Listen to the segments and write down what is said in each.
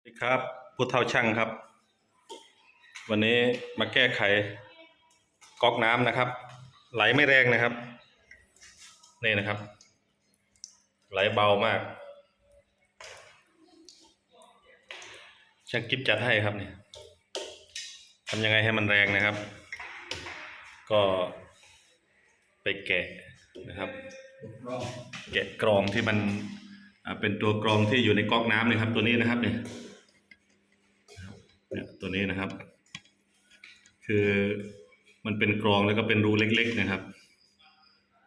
สวัสดีครับผู้เท่าช่างครับ วันนี้มาแก้ไขก๊อกน้ำนะครับ ไหลไม่แรงนะครับ นี่นะครับ ไหลเบามาก ช่างกิฟจัดให้ครับเนี่ยทำยังไงให้มันแรงนะครับ ก็ไปแกะนะครับ แกะกรองที่มันเป็นตัวกรองที่อยู่ในก๊อกน้ำนะครับตัวนี้นะครับเนี่ย เนี่ยตัวนี้นะครับ คือมันเป็นกรองแล้วก็เป็นรูเล็ก ๆ นะครับ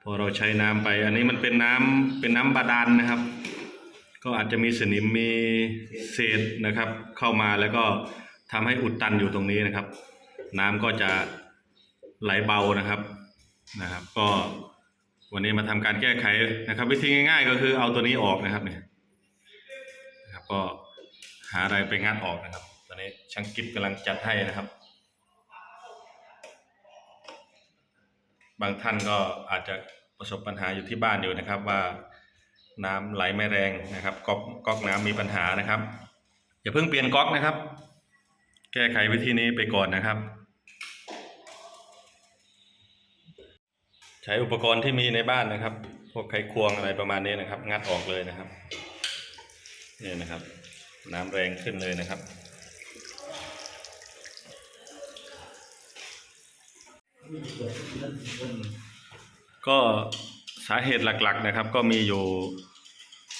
พอเราใช้น้ำไป อันนี้มันเป็นน้ำเป็นน้ำบาดาลนะครับ ก็อาจจะมีสนิมมีเศษนะครับ เข้ามาแล้วก็ทำให้อุดตันอยู่ตรงนี้นะครับ น้ำก็จะไหลเบานะครับนะครับ ก็วันนี้มาทำการแก้ไขนะครับ วิธีง่าย ๆ ก็คือเอาตัวนี้ออกนะครับเนี่ยนะครับก็หาอะไรไปงัดออกนะครับ ตอนนี้ช่างกิฟกำลังจัดให้นะครับ บางท่านก็อาจจะประสบปัญหาอยู่ที่บ้านอยู่นะครับ ว่าน้ำไหลไม่แรงนะครับก๊อกก๊อกน้ำมีปัญหานะครับอย่าเพิ่งเปลี่ยนก๊อกนะครับ แก้ไขวิธีนี้ไปก่อนนะครับ ใช้อุปกรณ์ที่มีในบ้านนะครับ พวกไขควงอะไรประมาณนี้นะครับ งัดออกเลยนะครับนี่นะครับ น้ำแรงขึ้นเลยนะครับ ก็สาเหตุหลัก ๆ นะครับ ก็มีอยู่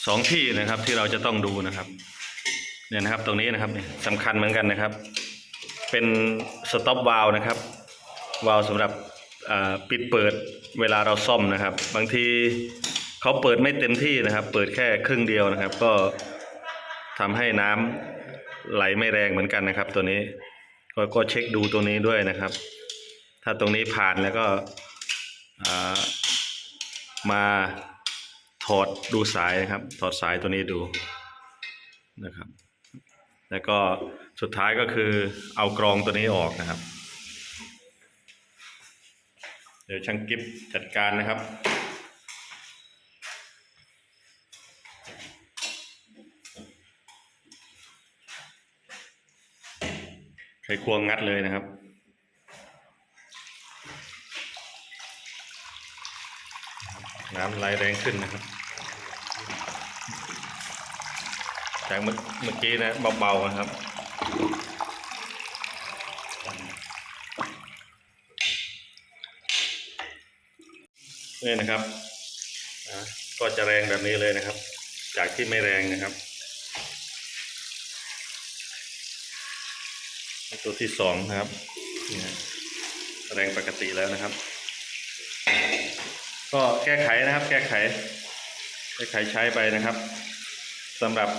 สองที่นะครับที่เราจะต้องดูนะครับเนี่ยนะครับตรงนี้นะครับสำคัญเหมือนกันนะครับ เป็นสต็อปวาล์วนะครับวาล์วสำหรับปิดเปิดเวลาเราซ่อมนะครับ บางทีเขาเปิดไม่เต็มที่นะครับ เปิดแค่ครึ่งเดียวนะครับ ก็ทำให้น้ำไหลไม่แรงเหมือนกันนะครับ ตัวนี้ก็ก็เช็คดูตัวนี้ด้วยนะครับ ถ้าตรงนี้ผ่านแล้วก็อ่ามาถอดดูสายนะครับ ถอดสายตัวนี้ดูนะครับ แล้วก็สุดท้ายก็คือเอากรองตัวนี้ออกนะครับ เดี๋ยวช่างกิฟจัดการนะครับไขควงงัดเลยนะครับ น้ำไหลแรงขึ้นนะครับ จากเมื่อกี้นะเบาๆนะครับนี่นะครับก็จะแรงแบบนี้เลยนะครับ จากที่ไม่แรงนะครับตัวที่สองนะครับ แรงปกติแล้วนะครับ ก็แก้ไขนะครับ แก้ไข แก้ไขใช้ไปนะครับสำหรับ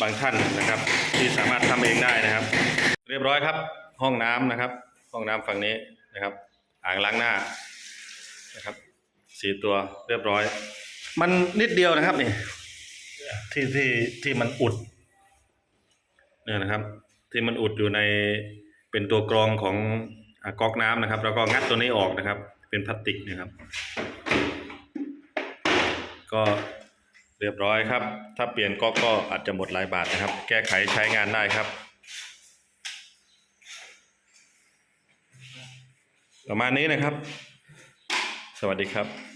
บางท่านนะครับ ที่สามารถทำเองได้นะครับ เรียบร้อยครับ ห้องน้ำนะครับ ห้องน้ำฝั่งนี้นะครับ อ่างล้างหน้านะครับสี่ตัวเรียบร้อย มันนิดเดียวนะครับนี่ที่ที่ที่มันอุดเนี่ยนะครับ ที่มันอุดอยู่ในเป็นตัวกรองของอก๊อกน้ำนะครับ แล้วก็งัดตัวนี้ออกนะครับ เป็นพลาสติกนะครับ ก็เรียบร้อยครับ ถ้าเปลี่ยนก็ก็อาจจะหมดหลายบาทนะครับ แก้ไขใช้งานได้ครับ ประมาณนี้นะครับ สวัสดีครับ